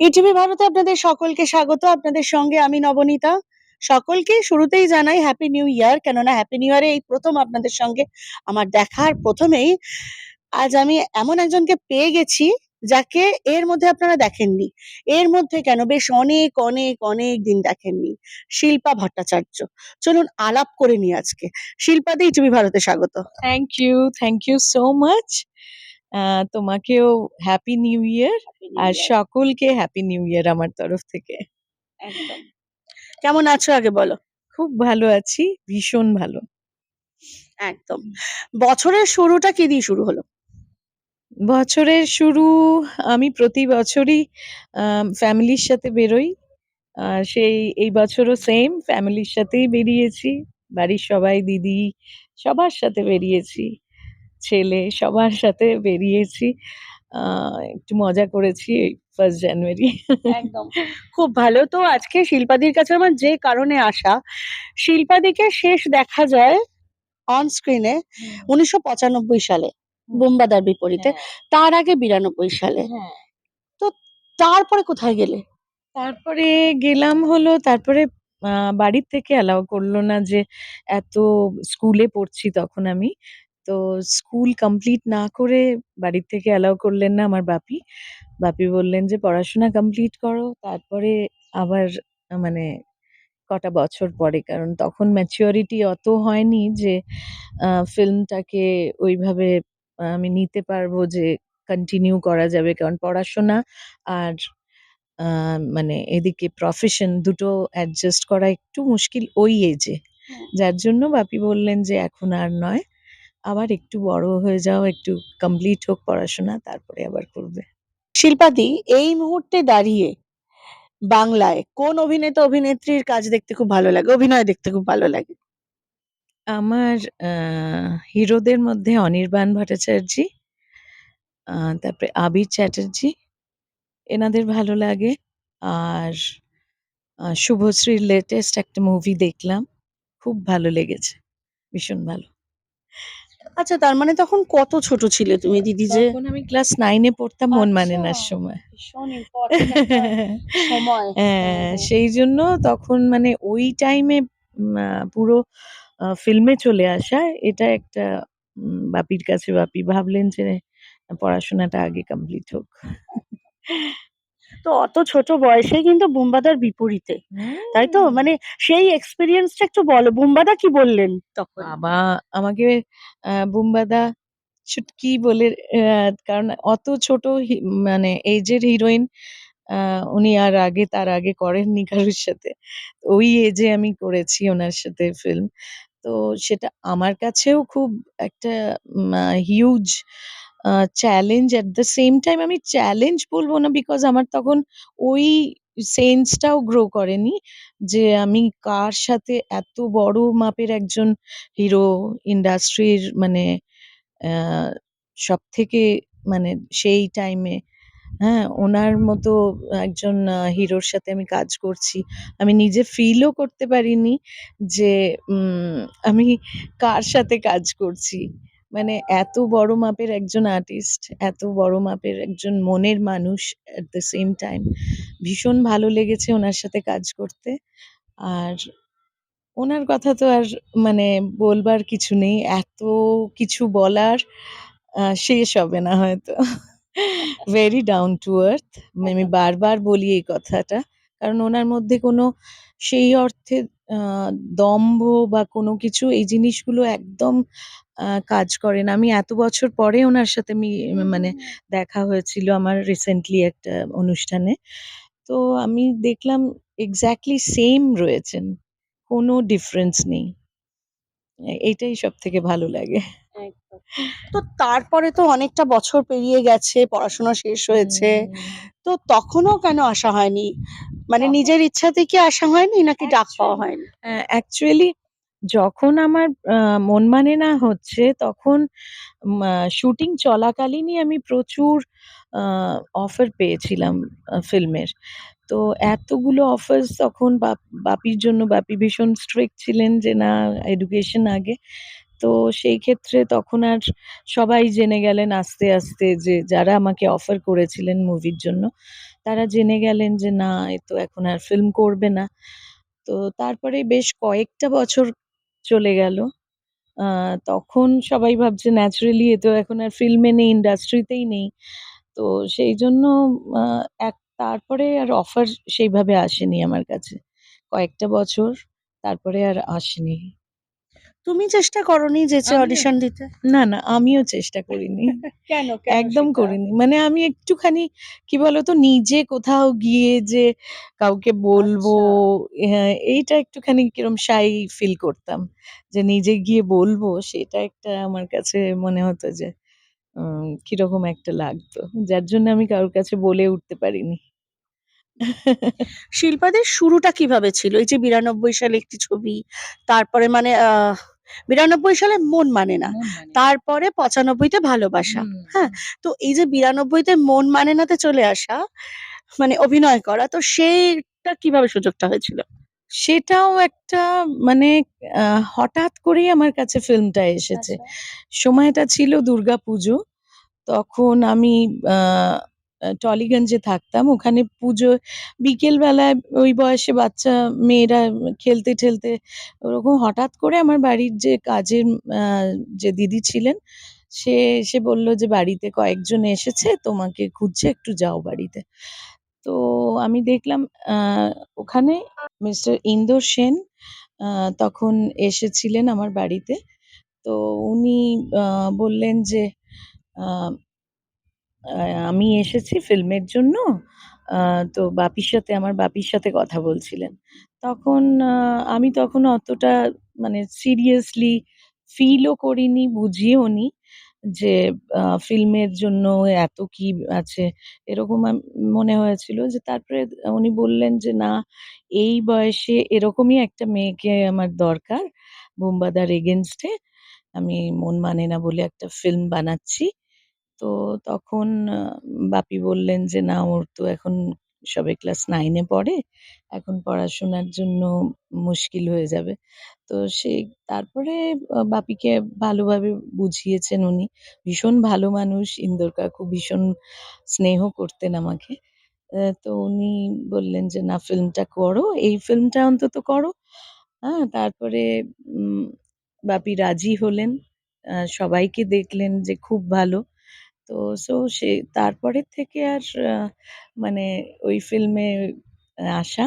ETV ভারতে আপনাদের সকলকে স্বাগত। আপনাদের সঙ্গে আমি নবনীতা। সকলকে শুরুতেই জানাই হ্যাপি নিউ ইয়ার কেননা হ্যাপি নিউ ইয়ারে এই প্রথম আপনাদের সঙ্গে আমার দেখার প্রথমেই আজ আমি এমন একজনকে পেয়ে গেছি যাকে এর মধ্যে আপনারা দেখেননি। এর মধ্যে কেন? বেশ অনেক অনেক অনেক দিন দেখেননি। শিল্পা ভট্টাচার্য। চলুন আলাপ করে নি আজকে। শিল্পাদি ইটিভি ভারতে স্বাগত। Thank you thank you so much তোমাকেও হ্যাপি নিউ ইয়ার আর সকলকে হ্যাপি নিউ ইয়ার আমার তরফ থেকে। একদম। কেমন আছো আগে বলো? খুব ভালো আছি ভীষণ ভালো। একদম। বছরের শুরুটা কি দিয়ে শুরু হলো? বছরের শুরু আমি প্রতি বছরই ফ্যামিলির সাথে বেরোই। আর সেই এই বছরও সেম ফ্যামিলির সাথেই বেরিয়েছি। বাড়ির সবাই দিদি সবার সাথে বেরিয়েছি। ছেলে সবার সাথে বেরিয়েছি। একটু মজা করেছি ফার্স্ট জানুয়ারি একদম। খুব ভালো। তো আজকে শিল্পাদির কাছে আমার যে কারণে আসা শিল্পাদিকে শেষ দেখা যায় অন স্ক্রিনে উনিশশো পঁচানব্বই সালে বোম্বাদার বিপরীতে। তার আগে বিরানব্বই সালে। হ্যাঁ। তারপরে কোথায় গেলে? তারপরে গেলাম হলো তারপরে আহ, বাড়ির থেকে অ্যালাউ করল না যে এত স্কুলে পড়ছি তখন আমি। তো স্কুল কমপ্লিট না করে বাড়ির থেকে অ্যালাউ করলেন না আমার বাপি। বাপি বললেন যে পড়াশোনা কমপ্লিট করো। তারপরে আবার মানে কটা বছর পরে কারণ তখন ম্যাচিওরিটি অত হয়নি যে ফিল্মটাকে ওইভাবে আমি নিতে পারব যে কন্টিনিউ করা যাবে। কারণ পড়াশোনা আর মানে এদিকে প্রফেশন দুটো অ্যাডজাস্ট করা একটু মুশকিল ওই এজে যার জন্য বাপি বললেন যে এখন আর নয়। আবার একটু বড় হয়ে যাও একটু কমপ্লিট হোক পড়াশোনা তারপরে আবার করবে। শিল্পাদি এই মুহূর্তে দাঁড়িয়ে বাংলায় কোন অভিনেতা অভিনেত্রীর কাজ দেখতে খুব ভালো লাগে অভিনয় দেখতে খুব ভালো লাগে? আমার হিরোদের মধ্যে অনির্বাণ ভট্টাচার্য তারপরে আবির চ্যাটার্জি এনাদের ভালো লাগে। আর শুভশ্রীর লেটেস্ট একটা মুভি দেখলাম খুব ভালো লেগেছে ভীষণ ভালো। আচ্ছা তার মানে তখন কত ছোট ছিলে তুমি দিদি যে তখন আমি ক্লাস নাইনে পড়তাম মন মানে না আচ্ছা। সময় সময় হ্যাঁ, সেই জন্য তখন মানে ওই টাইমে পুরো ফিল্মে চলে আসা এটা একটা বাপির কাছে বাপি ভাবলেন যে পড়াশোনাটা আগে কমপ্লিট হোক তো অত ছোট বয়সে কিন্তু বুম্বাদার বিপরীতে। তাই তো? মানে সেই এক্সপিরিয়েন্সটা একটু বলো বুম্বাদা কি বললেন তখন? বাবা আমাকে বুম্বাদা ছুটকি বলে কারণ অত ছোট মানে এজের হিরোইন উনি আর আগে তার আগে করেননি কারোর সাথে। ওই এজে আমি করেছি ওনার সাথে ফিল্ম তো সেটা আমার কাছেও খুব একটা huge challenge at the same time আমি চ্যালেঞ্জ বলব না বিকজ আমার তখন ওই সেন্সটাও গ্রো করেনি যে আমি কার সাথে এত বড় মাপের একজন হিরো ইন্ডাস্ট্রির মানে সব থেকে মানে সেই টাইমে হ্যাঁ ওনার মতো একজন হিরোর সাথে আমি কাজ করছি। আমি নিজে ফিলও করতে পারিনি যে আমি কার সাথে কাজ করছি। মানে এত বড় মাপের একজন আর্টিস্ট এত বড় মাপের একজন মনের মানুষ অ্যাট দ্য সেম টাইম ভীষণ ভালো লেগেছে ওনার সাথে কাজ করতে। আর ওনার কথা তো আর মানে বলবার কিছু নেই, এত কিছু বলার শেষ হবে না হয়তো। ভেরি ডাউন টু আর্থ আমি বারবার বলি এই কথাটা, কারণ ওনার মধ্যে কোনো সেই অর্থে দম্ভ বা কোনো কিছু এই জিনিসগুলো একদম কাজ করেন। আমি এত বছর পরে ওনার সাথে আমি মানে দেখা হয়েছিল আমার রিসেন্টলি একটা অনুষ্ঠানে। তো আমি দেখলাম এক্স্যাক্টলি সেম রয়েছেন কোনো ডিফারেন্স নেই। এইটাই সব থেকে ভালো লাগে। তো তারপরে তো অনেকটা বছর পেরিয়ে গেছে পড়াশোনা শেষ হয়েছে। তো তখনও কেন আসা হয়নি? মানে নিজের ইচ্ছাতে কি আসা হয়নি নাকি ডাক পাওয়া হয়নি? অ্যাকচুয়ালি যখন আমার মন মানে না হচ্ছে তখন শুটিং চলাকালীনই আমি প্রচুর অফার পেয়েছিলাম ফিল্মের তো এতগুলো অফার্স তখন বাপ- বাপির জন্য, বাপি ভীষণ স্ট্রিক্ট ছিলেন যে না এডুকেশন আগে। তো সেই ক্ষেত্রে তখন আর সবাই জেনে গেলেন আস্তে আস্তে যে যারা আমাকে অফার করেছিলেন মুভির জন্য, তারা জেনে গেলেন যে না, এ তো এখন আর ফিল্ম করবে না। তো তারপরে বেশ কয়েকটা বছর চলে গেল। তখন সবাই ভাবছে ন্যাচারালি এ তো এখন আর ফিল্মে নেই ইন্ডাস্ট্রিতেই নেই। তো সেই জন্য এক, তারপরে আর অফার সেইভাবে আসেনি আমার কাছে। কয়েকটা বছর, তারপরে আর আসেনি। তুমি চেষ্টা করনি যেচে আমিও- অডিশন দিতে? না না আমিও চেষ্টা করিনি। কেন? একদম করিনি। মানে আমি একটুখানি কি বলতো নিজে কোথাও গিয়ে যে কাউকে বলব হ্যাঁ, এইটা একটুখানি কিরম শাই ফিল করতাম। যে নিজে গিয়ে বলব সেটা একটা আমার কাছে মনে হতো যে উম, কীরকম একটা লাগতো। যার জন্য আমি কারোর কাছে বলে উঠতে পারিনি। শিল্পাদের শুরুটা কীভাবে ছিল? এই যে বিরানব্বই সালে একটি ছবি তারপরে মানে আহ বিরানব্বই সালে মন মানে না তারপরে পঁচানব্বইতে ভালোবাসা হ্যাঁ? তো এই যে বিরানব্বইতে মন মানে নাতে চলে আসা মানে অভিনয় করা তো সেইটা কীভাবে সুযোগটা হয়েছিল? সেটাও একটা মানে হঠাৎ করেই আমার কাছে ফিল্মটা এসেছে। সময়টা ছিল দুর্গাপুজো তখন আমি আহ, টলিগঞ্জে থাকতাম। ওখানে পুজো, বিকেল বেলায় ওই বয়সে বাচ্চা, মেয়েরা খেলতে ঠেলতে ওরকম হঠাৎ করে আমার বাড়ির যে কাজের যে দিদি ছিলেন, সে এসে বলল যে, বাড়িতে কয়েকজন এসেছে, তোমাকে খুঁজছে, একটু যাও বাড়িতে। তো আমি দেখলাম ওখানে মিস্টার ইন্দোর সেন তখন এসেছিলেন আমার বাড়িতে। তো উনি বললেন যে আমি এসেছি ফিল্মের জন্য। তো বাপির সাথে, আমার বাপির সাথে কথা বলছিলেন। তখন আমি তখন অতটা মানে সিরিয়াসলি ফিলও করিনি, বুঝিও নি যে ফিল্মের জন্য এত কি আছে। এরকম মনে হয়েছিল যে, তারপরে উনি বললেন যে, না, এই বয়সে এরকমই একটা মেয়েকে আমার দরকার, বোম্বাদার এগেনস্টে আমি মন মানে না বলে একটা ফিল্ম বানাচ্ছি। তো তখন বাপি বললেন যে, না, ওর তো এখন সবে ক্লাস নাইনে পড়ে, এখন পড়াশোনার জন্য মুশকিল হয়ে যাবে। তো সেই তারপরে বাপিকে ভালোভাবে বুঝিয়েছেন উনি। ভীষণ ভালো মানুষ, ইন্দোর কাকু ভীষণ স্নেহ করতেন আমাকে। তো উনি বললেন যে, না, ফিল্মটা করো, এই ফিল্মটা অন্তত করো। হ্যাঁ তারপরে বাপি রাজি হলেন। সবাইকে দেখলেন যে, খুব ভালো। তো সো সে তারপরের থেকে আর আহ, মানে ওই ফিল্মে আসা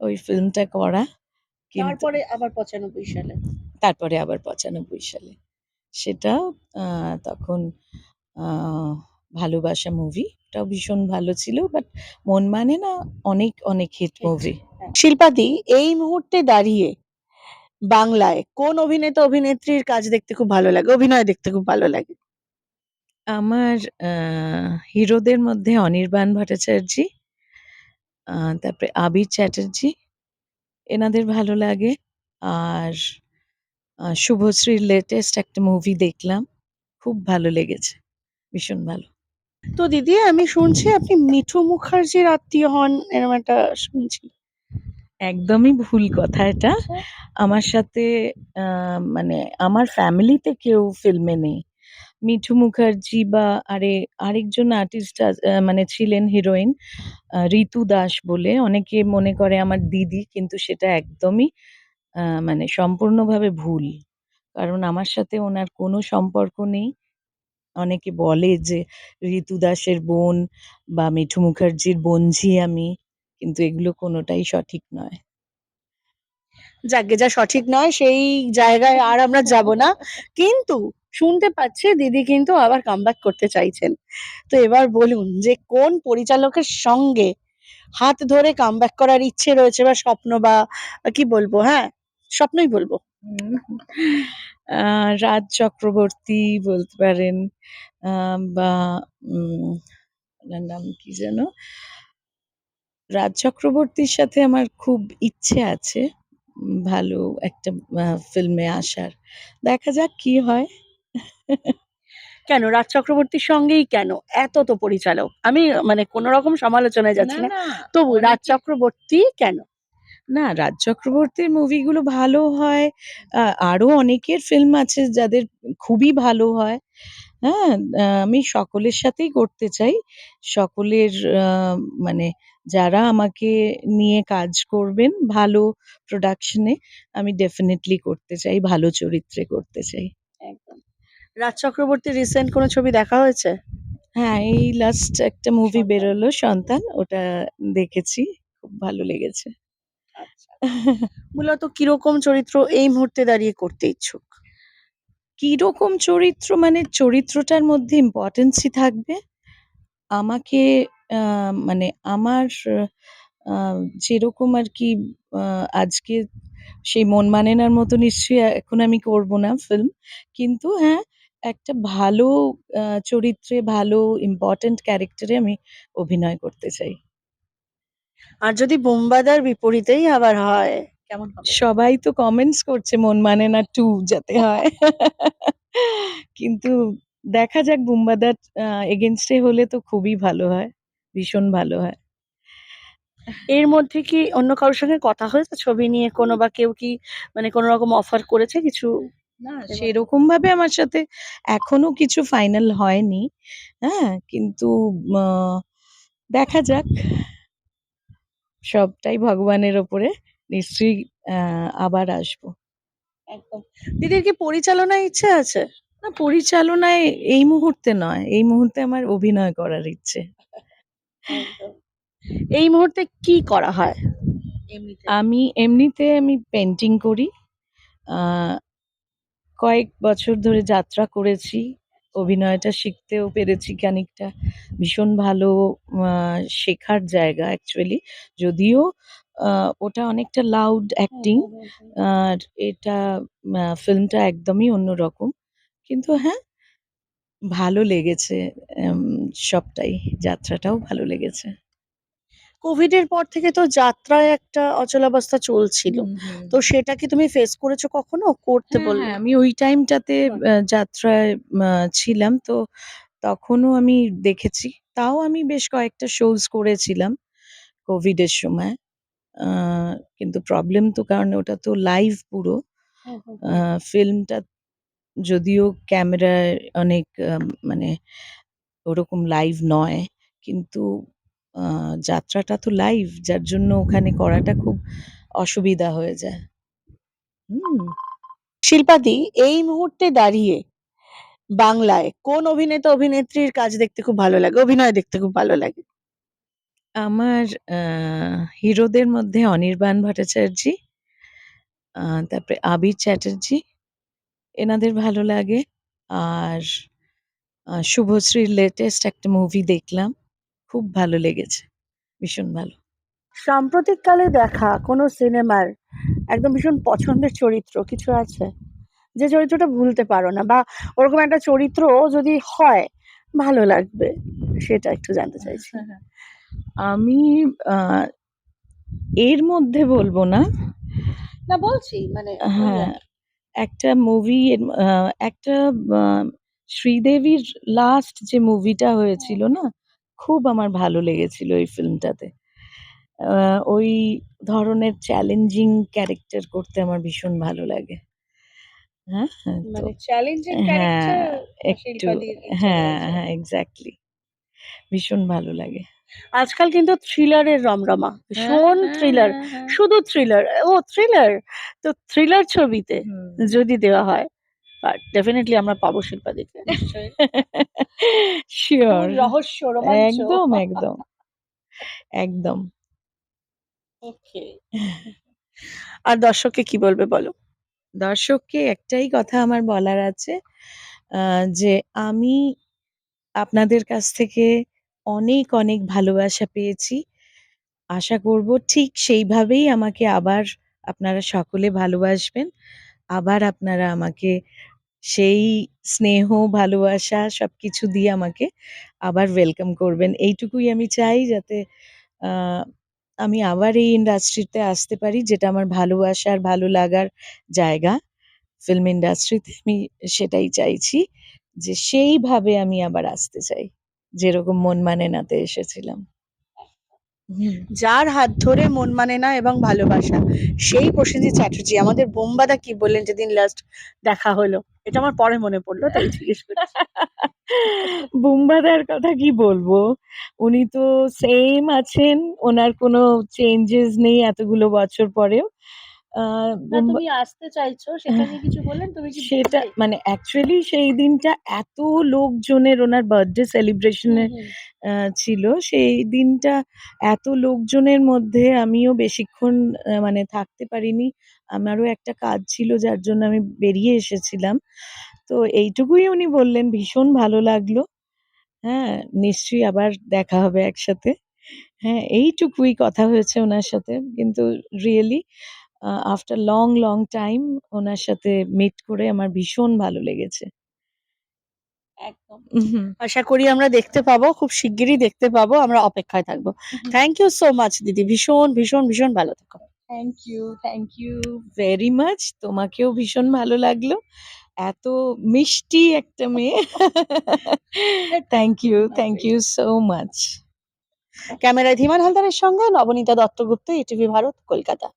ওই ফিল্মটা করা কিন্তু তারপরে আবার পঁচানব্বই সালে? তারপরে আবার পঁচানব্বই সালে। সেটা আহ, তখন আহ, ভালোবাসা মুভি ওটাও ভীষণ ভালো ছিল বাট মন মানে না অনেক অনেক হিট মুভি শিল্পাদি এই মুহূর্তে দাঁড়িয়ে বাংলায় কোন অভিনেতা অভিনেত্রীর কাজ দেখতে খুব ভালো লাগে অভিনয় দেখতে খুব ভালো লাগে? আমার হিরোদের মধ্যে অনির্বাণ ভট্টাচার্য তারপরে আবির চ্যাটার্জি এনাদের ভালো লাগে। আর শুভশ্রীর লেটেস্ট একটা মুভি দেখলাম খুব ভালো লেগেছে ভীষণ ভালো। তো দিদি আমি শুনছি আপনি মিঠু মুখার্জির আত্মীয় হন এরকম একটা শুনছি। একদমই ভুল কথা এটা। আমার সাথে মানে আমার ফ্যামিলিতে কেউ ফিল্মে নেই। মিঠু মুখার্জি বা আরে আরেকজন আর্টিস্ট মানে ছিলেন হিরোইন ঋতু দাস বলে। অনেকে মনে করে আমার দিদি, কিন্তু সেটা একদমই মানে সম্পূর্ণভাবে ভুল। কারণ আমার সাথে ওনার কোনো সম্পর্ক নেই। অনেকে বলে যে ঋতু দাসের বোন বা মিঠু মুখার্জির বোনঝি আমি, কিন্তু এগুলো কোনোটাই সঠিক নয়। যাকে যা সঠিক নয়, সেই জায়গায় আর আমরা যাব না। কিন্তু শুনতে পাচ্ছে দিদি কিন্তু আবার কামব্যাক করতে চাইছেন। তো এবার বলুন যে কোন পরিচালকের সঙ্গে হাত ধরে কামব্যাক করার ইচ্ছে রয়েছে বা স্বপ্ন বা কি বলব হ্যাঁ? স্বপ্নই বলব। রাজ চক্রবর্তী বলতে পারেন বা ওনার নাম কি যেন? রাজ চক্রবর্তীর সাথে আমার খুব ইচ্ছে আছে ভালো একটা ফিল্মে আসার। দেখা যাক কি হয়। কেন রাজ চক্রবর্তীর সঙ্গেই কেন এত তো পরিচালক আমি মানে কোন রকম সমালোচনায় যাচ্ছি না তবু রাজ চক্রবর্তী কেন না রাজ চক্রবর্তীর মুভিগুলো ভালো হয় আহ, আরও অনেকের ফিল্ম আছে যাদের খুবই ভালো হয় হ্যাঁ? আমি সকলের সাথেই করতে চাই। সকলের আ মানে যারা আমাকে নিয়ে কাজ করবেন ভালো প্রোডাকশনে আমি ডেফিনেটলি করতে চাই, ভালো চরিত্রে করতে চাই। একদম। রাজ চক্রবর্তীর রিসেন্ট কোনো ছবি দেখা হয়েছে? হ্যাঁ, এই লাস্ট একটা মুভি বেরোলো 'সন্তান' ওটা দেখেছি। খুব ভালো লেগেছে। আচ্ছা। মূলত কীরকম চরিত্র এই মুহূর্তে দাঁড়িয়ে করতে ইচ্ছুক? কীরকম চরিত্র মানে চরিত্রটার মধ্যে ইম্পর্টেন্সই থাকবে। আমাকে মানে আমার যেরকম আর কি আজকে সেই 'মন মানে না'র মতো নিশ্চয়ই এখন আমি করব না ফিল্ম। কিন্তু হ্যাঁ, একটা ভালো আ চরিত্রে ভালো ইম্পোর্টেন্ট ক্যারেক্টারে আমি অভিনয় করতে চাই। আর যদি 'বুম্বাদা'র বিপরীতেই আবার হয়, কেমন হবে? সবাই তো কমেন্টস করছে 'মন মানে না 2' যাতে হয়। কিন্তু দেখা যাক 'বুম্বাদার' আ এগেইনস্ট এ হলে তো খুবই ভালো হয়। ভীষণ ভালো হয়। এর মধ্যে কি অন্য কারোর সঙ্গে কথা হয়েছে ছবি নিয়ে কোনো বা কেউ কি মানে কোনো রকম অফার করেছে কিছু? না এবার সেরকমভাবে আমার সাথে এখনও কিছু ফাইনাল হয়নি। হ্যাঁ? কিন্তু দেখা যাক। সবটাই ভগবানের ওপরে। নিশ্চয়ই আবার আসব। একদম। দিদির কি পরিচালনায় ইচ্ছে আছে? না পরিচালনায় এই মুহূর্তে নয়। এই মুহূর্তে আমার অভিনয় করার ইচ্ছে। এই মুহূর্তে কি করা হয়? আমি এমনিতে আমি পেন্টিং করি। কয়েক বছর ধরে যাত্রা করেছি। অভিনয়টা শিখতেও পেরেছি খানিকটা। ভীষণ ভালো শেখার জায়গা অ্যাকচুয়ালি। যদিও ওটা অনেকটা লাউড অ্যাক্টিং। আর এটা ফিল্মটা একদমই অন্যরকম। কিন্তু হ্যাঁ, ভালো লেগেছে সবটাই। যাত্রাটাও ভালো লেগেছে। কোভিডের পর থেকে তো যাত্রায় একটা অচলাবস্থা চলছিল। তো। সেটা কি তুমি ফেস করেছ কখনো? করতে হ্যাঁ, বললে। হ্যাঁ, আমি ওই টাইমটাতে! যাত্রায় ছিলাম। তো তখনও আমি দেখেছি। তাও আমি বেশ কয়েকটা শোজ করেছিলাম কোভিডের সময়। কিন্তু প্রবলেম তো কারণ ওটা তো লাইভ পুরো। ফিল্মটা যদিও ক্যামেরায় অনেক মানে ওরকম লাইভ নয়। কিন্তু যাত্রাটা তো লাইভ যার জন্য ওখানে করাটা খুব অসুবিধা হয়ে যায়। হুম। শিল্পাদি এই মুহূর্তে দাঁড়িয়ে বাংলায় কোন অভিনেতা অভিনেত্রীর কাজ দেখতে খুব ভালো লাগে? অভিনয় দেখতে খুব ভালো লাগে? আমার হিরোদের মধ্যে অনির্বাণ ভট্টাচার্যি, তারপরে আবির চ্যাটার্জী এনাদের ভালো লাগে। আর শুভশ্রীর লেটেস্ট একটা মুভি দেখলাম। খুব ভালো লেগেছে। ভীষণ ভালো। সাম্প্রতিককালে দেখা কোনো সিনেমার একদম ভীষণ পছন্দের চরিত্র কিছু আছে? যে চরিত্রটা ভুলতে পারো না বা ওরকম একটা চরিত্র যদি হয় ভালো লাগবে সেটা একটু জানতে চাইছি। আমি এর মধ্যে বলব না। না বলছি মানে হ্যাঁ, একটা মুভি একটা শ্রীদেবীর লাস্ট যে মুভিটা হয়েছিল না? খুব আমার ভালো লেগেছিল ওই ফিল্মটাতে। ওই ধরনের চ্যালেঞ্জিং ক্যারেক্টার করতে আমার ভীষণ ভালো লাগে। হ্যাঁ, হ্যাঁ, মানে চ্যালেঞ্জিং হ্যাঁ, একটু হ্যাঁ, রয়েছে। হ্যাঁ, এক্সাক্টলি। ভীষণ ভালো লাগে। আজকাল কিন্তু থ্রিলারের রমরমা। ভীষণ থ্রিলার। হ্যাঁ। শুধু থ্রিলার। ও থ্রিলার? তো থ্রিলার ছবিতে যদি দেওয়া হয় আ ডেফিনিটলি আমরা পাবো শিল্পাদিকে। খুন, রহস্য, রোমাঞ্চ। একদম, একদম, একদম। ওকে। আর দর্শককে কি বলবে বলো? দর্শককে একটাই কথা আমার বলার আছে যে আমি আপনাদের কাছ থেকে অনেক, অনেক ভালোবাসা পেয়েছি। আশা করব ঠিক সেইভাবেই আমাকে আবার আপনারা সকলে ভালোবাসবেন। আবার আপনারা আমাকে সেই স্নেহ, ভালোবাসা সবকিছু দিয়ে আমাকে আবার ওয়েলকাম করবেন। এইটুকুই আমি চাই যাতে আমি আবার এই ইন্ডাস্ট্রিতে আসতে পারি যেটা আমার ভালোবাসার, ভালো লাগার জায়গা। ফিল্ম ইন্ডাস্ট্রিতে আমি সেটাই চাইছি যে সেইভাবে আমি আবার আসতে চাই। যেরকম 'মন মানে না'তে এসেছিলাম। যার হাত ধরে মন মানে না এবং ভালোবাসা। সেই প্রসেনজিৎ চ্যাটার্জি, আমাদের বোম্বাদা কি বললেন যেদিন লাস্ট দেখা হলো? এটা আমার পরে মনে পড়ল, তাই জিজ্ঞেস করছি। বুম্বাদার কথা কি বলব? উনি তো সেম আছেন, ওনার কোনো চেঞ্জেস নেই এতগুলো বছর পরেও। তুমি আসতে চাইছো সেটা নিয়ে কিছু বললেন? তুমি কি সেটা মানে অ্যাকচুয়ালি সেই দিনটা এত লোকজনের ওনার বার্থডে সেলিব্রেশনে হুম, হুম। আহ, ছিল। সেই দিনটা এত লোকজনের মধ্যে আমিও বেশিক্ষণ মানে থাকতে পারিনি। আমারও একটা কাজ ছিল যার জন্য আমি বেরিয়ে এসেছিলাম। তো এইটুকুই উনি বললেন ভীষণ ভালো লাগল। হ্যাঁ নিশ্চয়ই আবার দেখা হবে একসাথে। হ্যাঁ এইটুকুই কথা হয়েছে ওনার সাথে। কিন্তু really after long long time ওনার সাথে মিট করে আমার ভীষণ ভালো লেগেছে। একদম। আশা করি আমরা দেখতে পাবো খুব শিগগিরই দেখতে পাবো আমরা অপেক্ষায় থাকব। থ্যাংক ইউ সো মাচ দিদি। ভীষণ ভীষণ ভীষণ ভালো থাকো। Thank you thank you very much তোমাকেও ভীষণ ভালো লাগল। এত মিষ্টি একটা মেয়ে। Thank you thank you so much ক্যামেরায় ধীমান হালদারের সঙ্গে নবনীতা দত্তগুপ্ত ইটিভি ভারত কলকাতা।